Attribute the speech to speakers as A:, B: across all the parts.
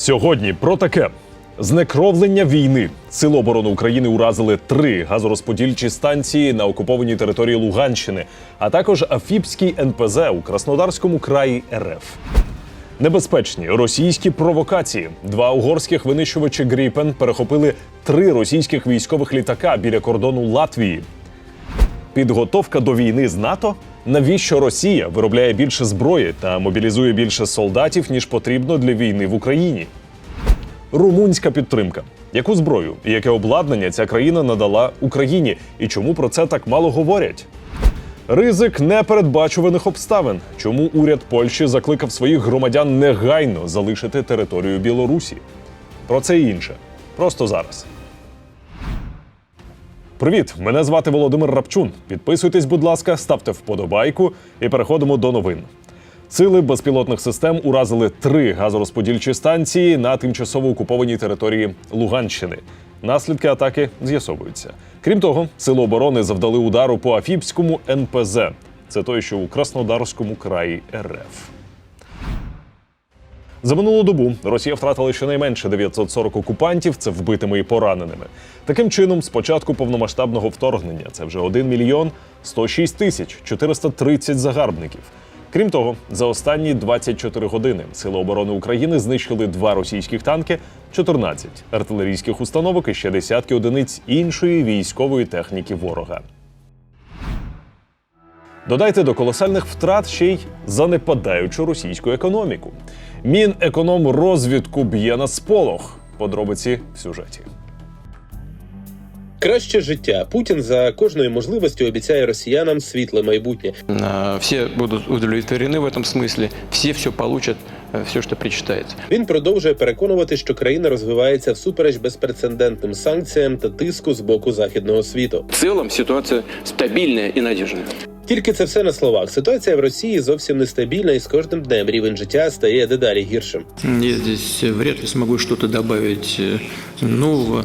A: Сьогодні про таке. Знекровлення війни. Сили оборони України уразили три газорозподільчі станції на окупованій території Луганщини, а також Афіпський НПЗ у Краснодарському краї РФ. Небезпечні російські провокації. Два угорських винищувачі Гріпен перехопили три російських військових літака біля кордону Латвії. Підготовка до війни з НАТО? Навіщо Росія виробляє більше зброї та мобілізує більше солдатів, ніж потрібно для війни в Україні? Румунська підтримка. Яку зброю і яке обладнання ця країна надала Україні? І чому про це так мало говорять? Ризик непередбачуваних обставин. Чому уряд Польщі закликав своїх громадян негайно залишити територію Білорусі? Про це і інше. Просто зараз. Привіт! Мене звати Володимир Рапчун. Підписуйтесь, будь ласка, ставте вподобайку і переходимо до новин. Сили безпілотних систем уразили три газорозподільчі станції на тимчасово окупованій території Луганщини. Наслідки атаки з'ясовуються. Крім того, сили оборони завдали удару по Афіпському НПЗ. Це той, що у Краснодарському краї РФ. За минулу добу Росія втратила щонайменше 940 окупантів, це вбитими і пораненими. Таким чином, з початку повномасштабного вторгнення це вже 1 мільйон 106 тисяч 430 загарбників. Крім того, за останні 24 години Сили оборони України знищили два російських танки, 14 артилерійських установок і ще десятки одиниць іншої військової техніки ворога. Додайте до колосальних втрат ще й занепадаючу російську економіку. Мінекономрозвідку б'є на сполох. Подробиці в сюжеті.
B: Краще життя. Путін за кожною можливістю обіцяє росіянам світле майбутнє.
C: А, Все будут удовлетворены в этом смысле, все все получат, все, что причитается.
B: Він продовжує переконувати, що країна розвивається всупереч безпрецедентним санкціям та тиску з боку західного світу.
C: В целом ситуация стабильная и надежная.
B: Тільки це все на словах. Ситуація в Росії зовсім нестабільна, і з кожним днем рівень життя стає дедалі гіршим.
D: Я здесь вряд ли смогу щось додати э, нового.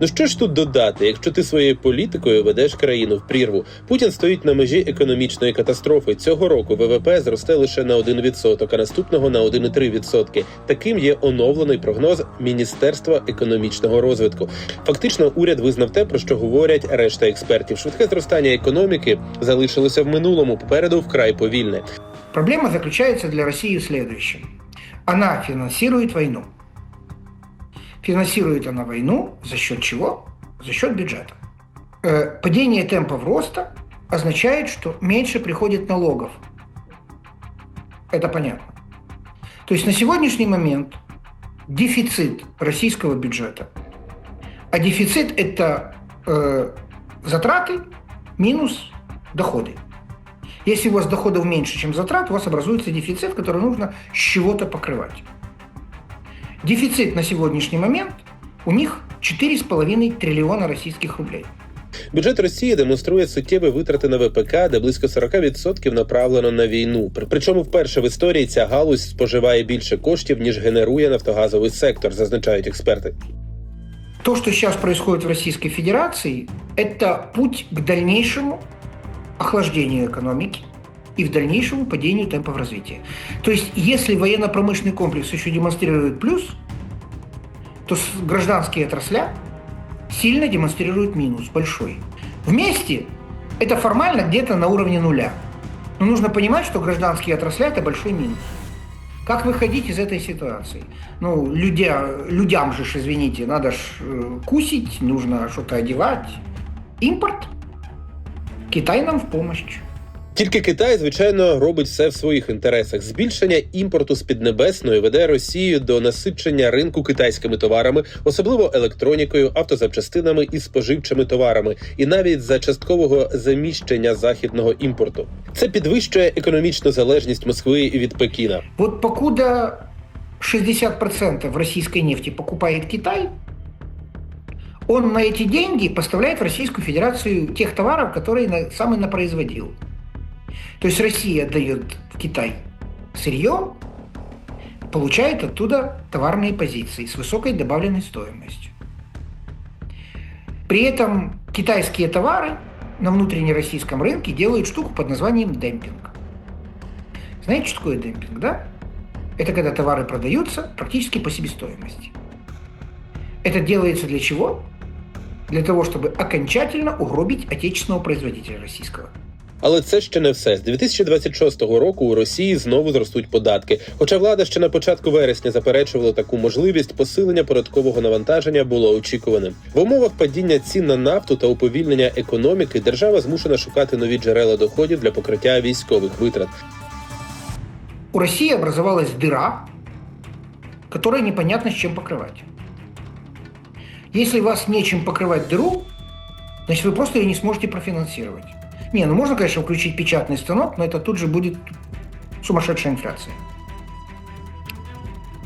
B: Ну що ж тут додати, якщо ти своєю політикою ведеш країну в прірву? Путін стоїть на межі економічної катастрофи. Цього року ВВП зросте лише на 1%, а наступного на 1,3%. Таким є оновлений прогноз Міністерства економічного розвитку. Фактично, уряд визнав те, про що говорять решта експертів. Швидке зростання економіки залишилося в минулому. Попереду вкрай повільне.
E: Проблема заключается для России в следующем. Она финансирует войну. Финансирует она войну за счет чего? За счет бюджета. Э, Падение темпов роста означает, что меньше приходит налогов. Это понятно. То есть на сегодняшний момент дефицит российского бюджета. А дефицит – это э, затраты минус доходы. Если у вас доходов меньше, чем затрат, у вас образуется дефицит, который нужно с чего-то покрывать. Дефицит на сегодняшний момент у них 4,5 триллиона российских рублей.
B: Бюджет Росії демонструє суттєві витрати на ВПК, де близько 40% направлено на війну. При- Причому вперше в історії ця галузь споживає більше коштів ніж генерує нафтогазовий сектор, зазначають експерти.
E: То, что сейчас происходит в Российской Федерации, это путь к дальнейшему охлаждению экономики и в дальнейшему падению темпов развития. То есть, если военно-промышленный комплекс еще демонстрирует плюс, то гражданские отрасля сильно демонстрируют минус, большой. Вместе это формально где-то на уровне нуля. Но нужно понимать, что гражданские отрасля – это большой минус. Как выходить из этой ситуации? Ну, людя, людям же, извините, надо ж э, кусить, нужно что-то одевать. Импорт. Китай нам в помощь.
B: Тільки Китай, звичайно, робить все в своїх інтересах. Збільшення імпорту з Піднебесної веде Росію до насичення ринку китайськими товарами, особливо електронікою, автозапчастинами і споживчими товарами, і навіть за часткового заміщення західного імпорту. Це підвищує економічну залежність Москви від Пекіна.
E: Вот покуда 60% российской нефти покупает Китай, он на эти деньги поставляет в Российскую Федерацию тех товаров, которые сам и напроизводил. То есть Россия дает в Китай сырье, получает оттуда товарные позиции с высокой добавленной стоимостью. При этом китайские товары на внутреннероссийском рынке делают штуку под названием демпинг. Знаете, что такое демпинг, да? Это когда товары продаются практически по себестоимости. Это делается для чего? Для того, чтобы окончательно угробить отечественного производителя российского.
B: Але це ще не все. З 2026 року у Росії знову зростуть податки. Хоча влада ще на початку вересня заперечувала таку можливість, посилення податкового навантаження було очікуваним. В умовах падіння цін на нафту та уповільнення економіки держава змушена шукати нові джерела доходів для покриття військових витрат.
E: У России образовалась дыра, которую непонятно с чем покрывать. Если вас нечем покрывать дыру, значит вы просто ее не сможете профинансировать. Не, ну можно, конечно, включить печатный станок, но это тут же будет сумасшедшая инфляция.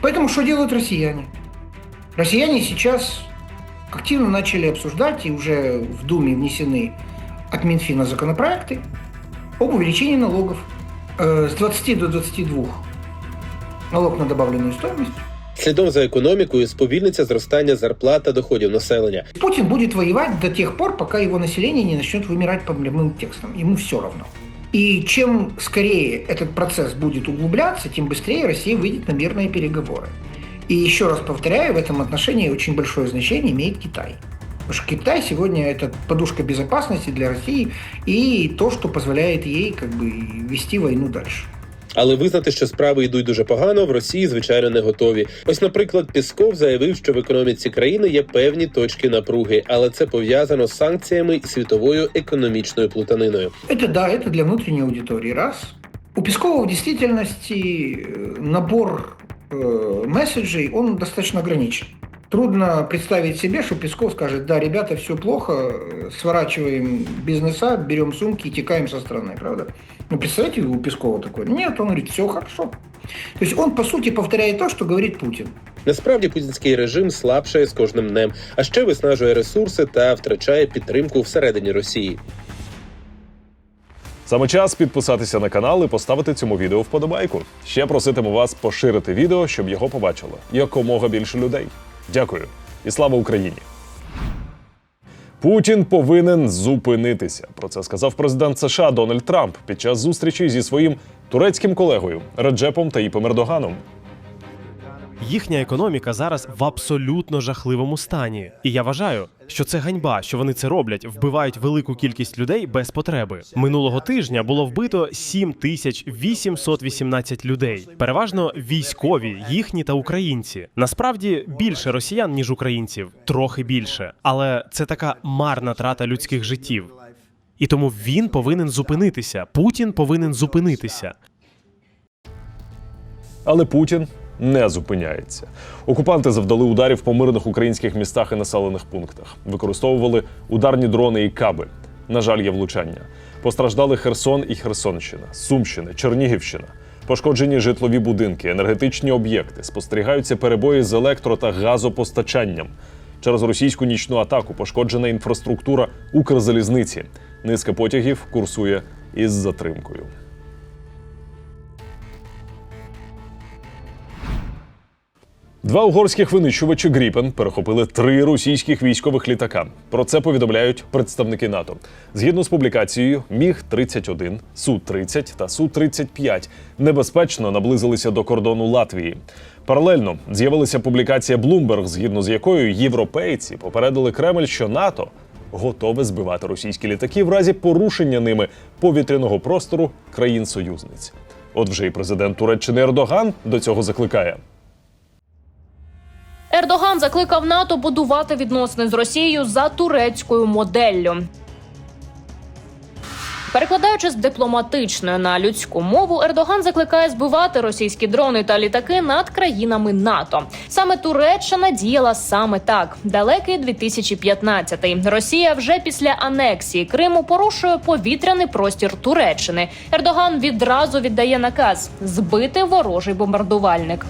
E: Поэтому что делают россияне? Россияне сейчас активно начали обсуждать, и уже в Думе внесены от Минфина законопроекты об увеличении налогов э, с 20 до 22 налог на добавленную стоимость.
B: Слідом за економікою сповільниться зростання зарплат та доходів населення.
E: Путин будет воевать до тех пор, пока его население не начнет вымирать по прямым текстам. Ему все равно. И чем скорее этот процесс будет углубляться, тем быстрее Россия выйдет на мирные переговоры. И еще раз повторяю, в этом отношении очень большое значение имеет Китай. Потому что Китай сегодня это подушка безопасности для России и то, что позволяет ей как бы вести войну дальше.
B: Але визнати, що справи йдуть дуже погано, в Росії звичайно не готові. Ось, наприклад, Пісков заявив, що в економіці країни є певні точки напруги, але це пов'язано з санкціями і світовою економічною плутаниною.
E: Это да, это для внутренней аудитории. Раз. У Пескова в действительности э, набор э, месседжей, он достаточно ограничен. Трудно представить себе, что Песков скажет, да, ребята, все плохо, э, сворачиваем бизнеса, берем сумки и текаем со страны, правда? Ну, представляете, у Пескова такое? Нет, он говорит, все хорошо. То есть он, по сути, повторяет то, что говорит Путин.
B: Насправді путінський режим слабшає з кожним днем, а ще виснажує ресурси та втрачає підтримку всередині Росії.
A: Саме час підписатися на канал і поставити цьому відео вподобайку. Ще проситиму вас поширити відео, щоб його побачило якомога більше людей. Дякую і слава Україні! Путін повинен зупинитися. Про це сказав президент США Дональд Трамп під час зустрічі зі своїм турецьким колегою Реджепом Таїпом Ердоганом.
F: Їхня економіка зараз в абсолютно жахливому стані. І я вважаю, що це ганьба, що вони це роблять, вбивають велику кількість людей без потреби. Минулого тижня було вбито 7818 людей, переважно військові, їхні та українці. Насправді більше росіян ніж українців, трохи більше. Але це така марна трата людських життів. І тому він повинен зупинитися. Путін повинен зупинитися.
A: Але Путін не зупиняється. Окупанти завдали ударів по мирних українських містах і населених пунктах, використовували ударні дрони і каби. На жаль, є влучання. Постраждали Херсон і Херсонщина, Сумщина, Чернігівщина. Пошкоджені житлові будинки, енергетичні об'єкти, спостерігаються перебої з електро та газопостачанням. Через російську нічну атаку пошкоджена інфраструктура Укрзалізниці. Низка потягів курсує із затримкою. Два угорських винищувачі Гріпен перехопили три російських військових літака. Про це повідомляють представники НАТО. Згідно з публікацією, Міг 31 Су 30 та Су 35 небезпечно наблизилися до кордону Латвії. Паралельно з'явилася публікація Bloomberg, згідно з якою європейці попередили Кремль, що НАТО готове збивати російські літаки в разі порушення ними повітряного простору країн-союзниць. От вже і президент Туреччини Ердоган до цього закликає.
G: Ердоган закликав НАТО будувати відносини з Росією за турецькою моделлю. Перекладаючи з дипломатичної на людську мову, Ердоган закликає збивати російські дрони та літаки над країнами НАТО. Саме Туреччина діяла саме так. Далекий 2015-й. Росія вже після анексії Криму порушує повітряний простір Туреччини. Ердоган відразу віддає наказ збити ворожий бомбардувальник.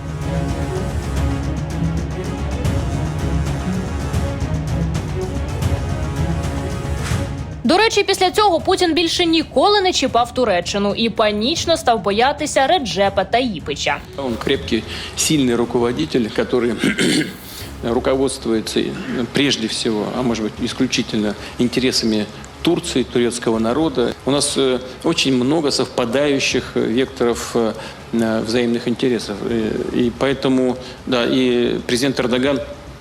G: До речі, після цього Путін більше ніколи не чіпав Туреччину і панічно став боятися Реджепа Таїпича.
C: Он крепкий, сильный руководитель, который руководствуется э, прежде всего, а может быть исключительно интересами Турции, турецкого народа. У нас э, очень много совпадающих э, векторов э, э, взаимных интересов. Э, И поэтому, да, и президент Эрдоган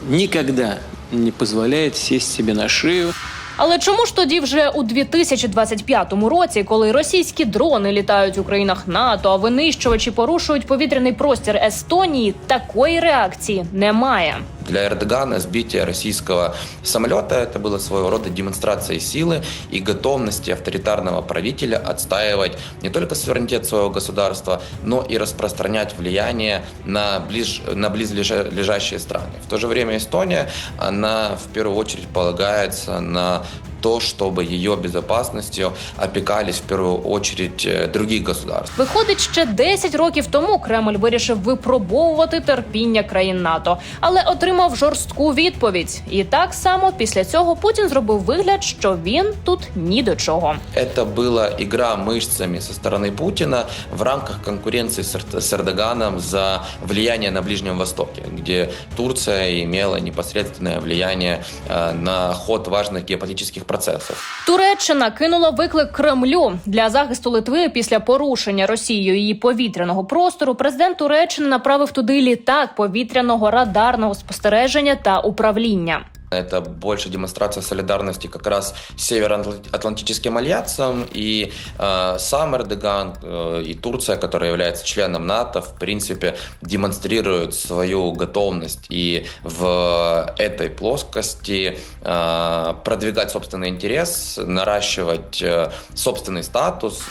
C: никогда не позволяет сесть себе на шею.
G: Але чому ж тоді вже у 2025 році, коли російські дрони літають у країнах НАТО, а винищувачі порушують повітряний простір Естонії, такої реакції немає?
H: Для Эрдогана сбитие российского самолета это было своего рода демонстрацией силы и готовности авторитарного правителя отстаивать не только суверенитет своего государства, но и распространять влияние на, ближ, на близлежащие страны. В то же время Эстония, она в первую очередь полагается на то, чтобы ее безопасностью опекались в первую очередь э, других государств.
G: Виходить, ще 10 років тому Кремль вирішив випробовувати терпіння країн НАТО, але отримав жорстку відповідь. І так само після цього Путін зробив вигляд, що він тут ні до чого.
H: Это была игра мышцами со стороны Путина в рамках конкуренции с Эр- с Эрдоганом за влияние на Ближнем Востоке, где Турция имела непосредственное влияние э, на ход важных геополитических процессов.
G: Туреччина кинула виклик Кремлю для захисту Литви після порушення Росією її повітряного простору. Президент Туреччини направив туди літак повітряного радарного спостереження та управління.
H: Это больше демонстрация солидарности как раз с Североатлантическим альянсом. И э, сам Эрдоган э, и Турция, которая является членом НАТО, в принципе, демонстрируют свою готовность и в этой плоскости э, продвигать собственный интерес, наращивать э, собственный статус.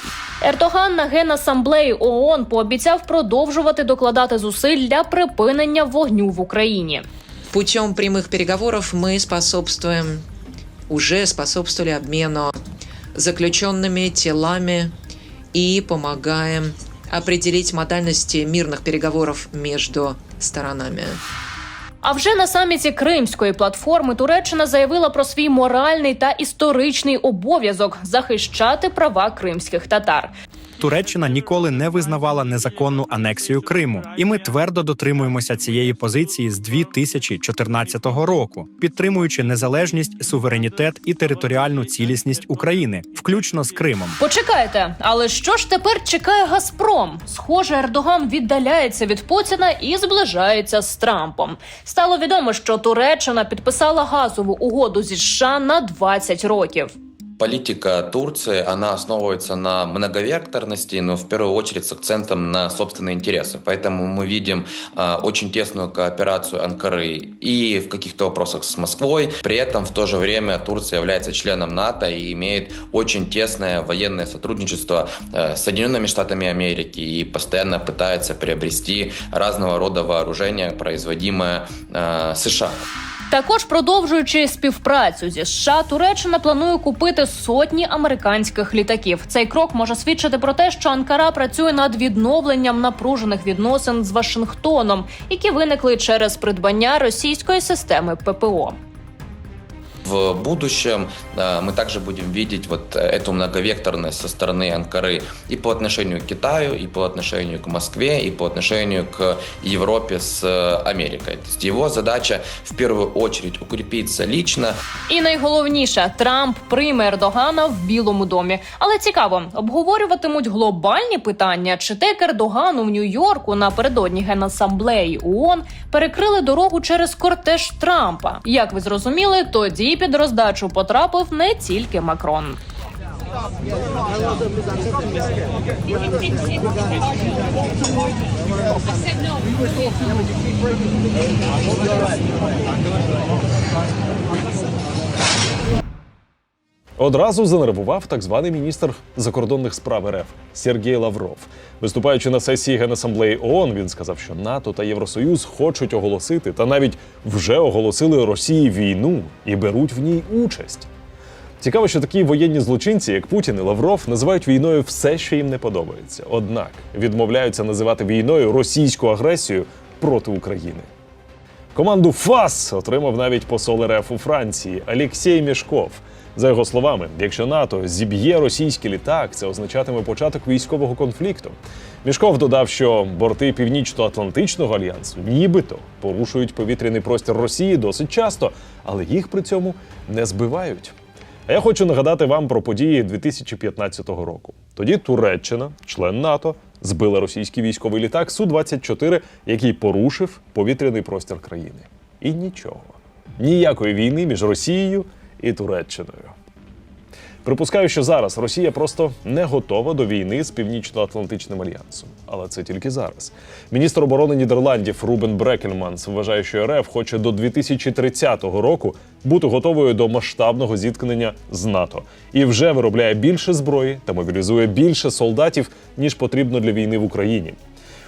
G: Ердоган на генасамблеї ООН пообіцяв продовжувати докладати зусиль для припинення вогню в Україні.
I: Путем прямых переговоров мы способствуем, уже способствовали обмену заключенными телами и помогаем определить модальности мирных переговоров между сторонами.
G: А вже на саміті Кримської платформи Туреччина заявила про свій моральний та історичний обов'язок захищати права кримських татар.
J: Туреччина ніколи не визнавала незаконну анексію Криму, і ми твердо дотримуємося цієї позиції з 2014 року, підтримуючи незалежність, суверенітет і територіальну цілісність України, включно з Кримом.
G: Почекайте, але що ж тепер чекає Газпром? Схоже, Ердоган віддаляється від Путіна і зближається з Трампом. Стало відомо, що Туреччина підписала газову угоду зі США на 20 років.
H: Политика Турции, она основывается на многовекторности, но в первую очередь с акцентом на собственные интересы. Поэтому мы видим а, очень тесную кооперацию Анкары и в каких-то вопросах с Москвой. При этом в то же время Турция является членом НАТО и имеет очень тесное военное сотрудничество э, с Соединенными Штатами Америки и постоянно пытается приобрести разного рода вооружение, производимое э, США.
G: Також продовжуючи співпрацю зі США, Туреччина планує купити сотні американських літаків. Цей крок може свідчити про те, що Анкара працює над відновленням напружених відносин з Вашингтоном, які виникли через придбання російської системи ППО.
H: В будущем э, мы также будем видеть вот э, эту многовекторность со стороны Анкары и по отношению к Китаю, и по отношению к Москве, и по отношению к Европе с э, Америкой. То есть его задача в первую очередь укрепиться лично,
G: І найголовніше, Трамп прийме Ердогана в Білому домі. Але цікаво, обговорюватимуть глобальні питання, чи тек Ердогану в Нью-Йорку напередодні генасамблеї ООН перекрили дорогу через кортеж Трампа. Як ви зрозуміли, тоді під роздачу потрапив не тільки Макрон.
A: Одразу занервував так званий міністр закордонних справ РФ Сергій Лавров. Виступаючи на сесії Генасамблеї ООН, він сказав, що НАТО та Євросоюз хочуть оголосити та навіть вже оголосили Росії війну і беруть в ній участь. Цікаво, що такі воєнні злочинці, як Путін і Лавров, називають війною все, що їм не подобається. Однак відмовляються називати війною російську агресію проти України. Команду ФАС отримав навіть посол РФ у Франції Олексій Мішков. За його словами, якщо НАТО зіб'є російський літак, це означатиме початок військового конфлікту. Мішков додав, що борти Північно-Атлантичного альянсу нібито порушують повітряний простір Росії досить часто, але їх при цьому не збивають. А я хочу нагадати вам про події 2015 року. Тоді Туреччина, член НАТО, збила російський військовий літак Су-24, який порушив повітряний простір країни. І нічого. Ніякої війни між Росією і Туреччиною. Припускаю, що зараз Росія просто не готова до війни з Північно-Атлантичним альянсом. Але це тільки зараз. Міністр оборони Нідерландів Рубен Брекельманс вважає, що РФ хоче до 2030 року бути готовою до масштабного зіткнення з НАТО і вже виробляє більше зброї та мобілізує більше солдатів, ніж потрібно для війни в Україні.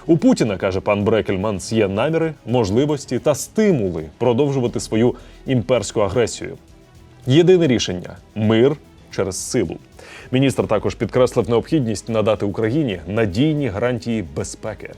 A: У Путіна каже пан Брекельманс, є наміри, можливості та стимули продовжувати свою імперську агресію. Єдине рішення мир через силу. Міністр також підкреслив необхідність надати Україні надійні гарантії безпеки.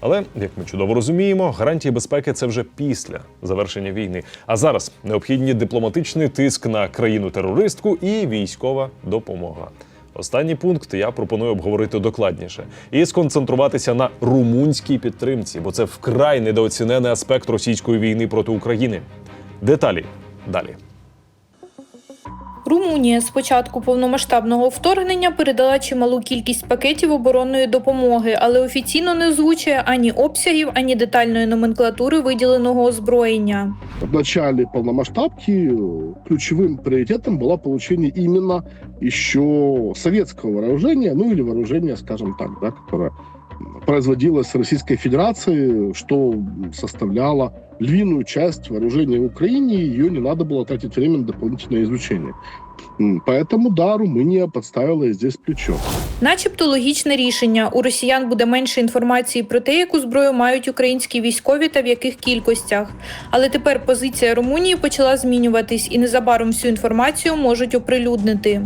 A: Але, як ми чудово розуміємо, гарантії безпеки це вже після завершення війни. А зараз необхідні дипломатичний тиск на країну-терористку і військова допомога. Останній пункт я пропоную обговорити докладніше і сконцентруватися на румунській підтримці, бо це вкрай недооцінений аспект російської війни проти України. Деталі далі.
K: Румунія з початку повномасштабного вторгнення передала чималу кількість пакетів оборонної допомоги, але офіційно не озвучує ані обсягів, ані детальної номенклатури виділеного озброєння.
L: В начале полномасштабки э, ключевым приоритетом было получение именно еще советского вооружения, ну или вооружения, скажем так, да, которое производилось Российской Федерацией, что составляло львиную часть вооружения в Украине, и ее не надо было тратить время на дополнительное изучение. М, Поэтому, да, Румыния подставила и здесь плечо.
K: Начебто логічне рішення. У росіян буде менше інформації про те, яку зброю мають українські військові та в яких кількостях. Але тепер позиція Румунії почала змінюватись, і незабаром всю інформацію можуть оприлюднити.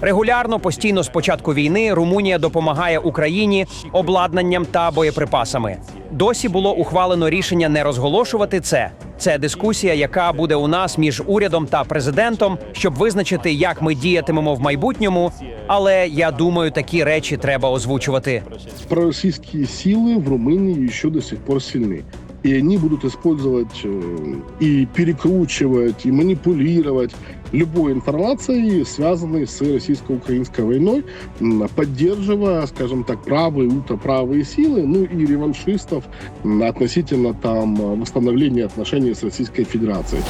M: Регулярно, постійно з початку війни Румунія допомагає Україні обладнанням та боєприпасами. Досі було ухвалено рішення не розголошувати це. Це дискусія, яка буде у нас між урядом та президентом, щоб визначити, як ми діятимемо в майбутньому. Але я думаю, такі речі треба озвучувати.
L: Пророссийские силы в Румынии еще до сих пор сильны. И они будут использовать э, и перекручивать, и манипулировать любой информацией, связанной с российско-украинской войной, м, поддерживая, скажем так, правые, ультраправые силы, ну и реваншистов м, относительно там э, восстановления отношений с Российской Федерацией.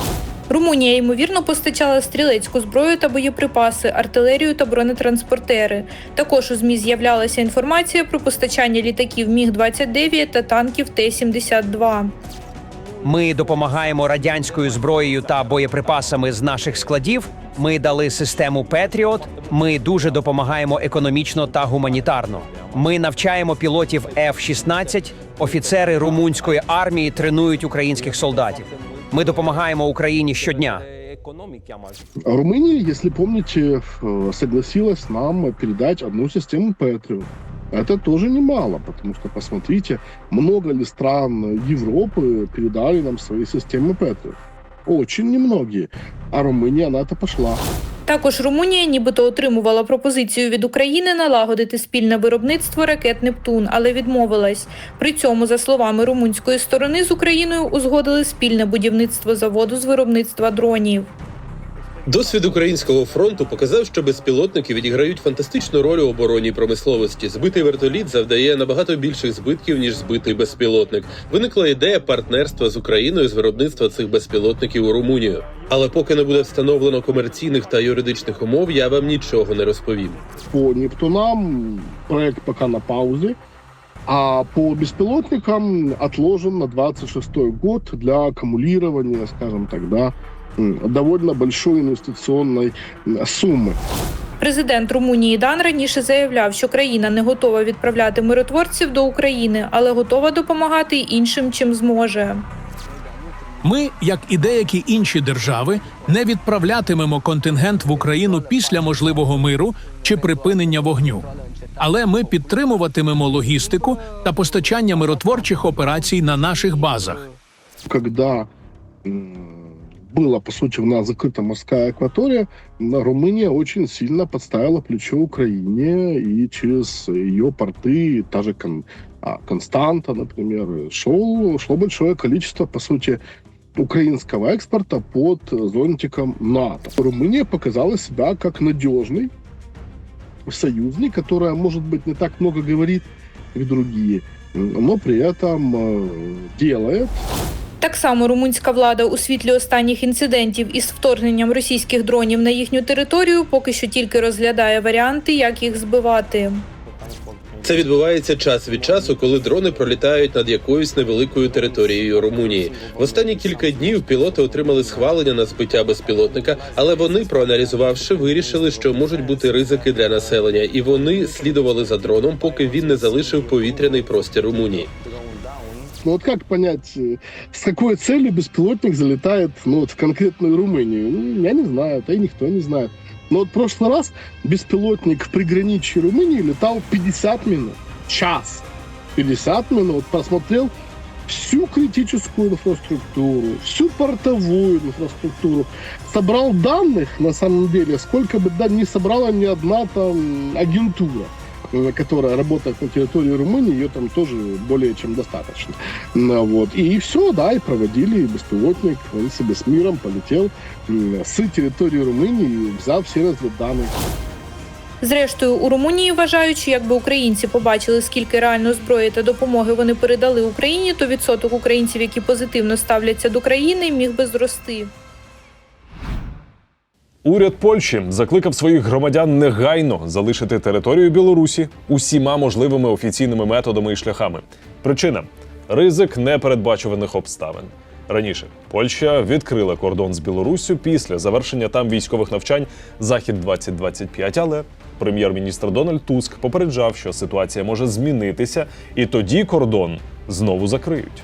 K: Румунія ймовірно постачала стрілецьку зброю та боєприпаси, артилерію та бронетранспортери. Також у змі з'являлася інформація про постачання літаків Міг 29 та танків Т-72.
M: Ми допомагаємо радянською зброєю та боєприпасами з наших складів. Ми дали систему Петріот. Ми дуже допомагаємо економічно та гуманітарно. Ми навчаємо пілотів F-16. Офіцери румунської армії тренують українських солдатів. Ми допомагаємо Україні щодня.
L: Румыния, если помните, э, согласилась нам передать одну систему Patriot. Это тоже немало, потому что, посмотрите, много ли стран Европы передали нам свои системы Patriot. Очень немногие. А Румыния на это пошла.
K: Також Румунія нібито отримувала пропозицію від України налагодити спільне виробництво ракет Нептун, але відмовилась. При цьому, за словами румунської сторони, з Україною узгодили спільне будівництво заводу з виробництва дронів.
B: Досвід українського фронту показав, що безпілотники відіграють фантастичну роль у оборонній промисловості. Збитий вертоліт завдає набагато більших збитків ніж збитий безпілотник. Виникла ідея партнерства з Україною з виробництва цих безпілотників у Румунію. Але поки не буде встановлено комерційних та юридичних умов, я вам нічого не розповім.
L: По Нептунам проект пока на паузе, а по беспилотникам отложен на 26 год для аккумулирования, скажем так, да, довольно большой инвестиционной суммы.
K: Президент Румунії Дан раніше заявляв, що країна не готова відправляти миротворців до України, але готова допомагати й іншим, чим зможе.
N: Ми, як і деякі інші держави, не відправлятимемо контингент в Україну після можливого миру чи припинення вогню. Але ми підтримуватимемо логістику та постачання миротворчих операцій на наших базах.
L: Когда м, была, по сути, у нас закрыта морская акватория, Румыния очень сильно подставила плечо Украине, и через ее порты, та же Кон- а, Константа, например, шел, шло большое количество, по сути, украинского экспорта под зонтиком НАТО. Румыния показала себя как надежный союзник, которая, может быть, не так много говорит, как другие, но при этом э, делает
K: Так само румунська влада у світлі останніх інцидентів із вторгненням російських дронів на їхню територію поки що тільки розглядає варіанти, як їх збивати.
B: Це відбувається час від часу, коли дрони пролітають над якоюсь невеликою територією Румунії. В останні кілька днів пілоти отримали схвалення на збиття безпілотника, але вони, проаналізувавши, вирішили, що можуть бути ризики для населення, і вони слідували за дроном, поки він не залишив повітряний простір Румунії.
L: Ну вот как понять, э, с какой целью беспилотник залетает ну, вот в конкретную Румынию? Ну, я не знаю, да и никто не знает. Но вот в прошлый раз беспилотник в приграничье Румынии летал 50 минут. Час. 50 минут. Просмотрел всю критическую инфраструктуру, всю портовую инфраструктуру. Собрал данных, на самом деле, сколько бы да, не собрала ни одна там агентура которая работает на территории Румынии, ее там тоже более чем достаточно. Ну, Вот. И все, да, и проводили беспилотник, он себе с миром полетел м, с территории Румынии, взял все разведданные.
K: Зрештою, у Румунії вважають, що якби українці побачили, скільки реально зброї та допомоги вони передали Україні, то відсоток українців, які позитивно ставляться до країни, міг би зрости.
A: Уряд Польщі закликав своїх громадян негайно залишити територію Білорусі усіма можливими офіційними методами і шляхами. Причина ризик непередбачуваних обставин. Раніше Польща відкрила кордон з Білоруссю після завершення там військових навчань Захід 2025 але прем'єр-міністр Дональд Туск попереджав, що ситуація може змінитися, і тоді кордон знову закриють.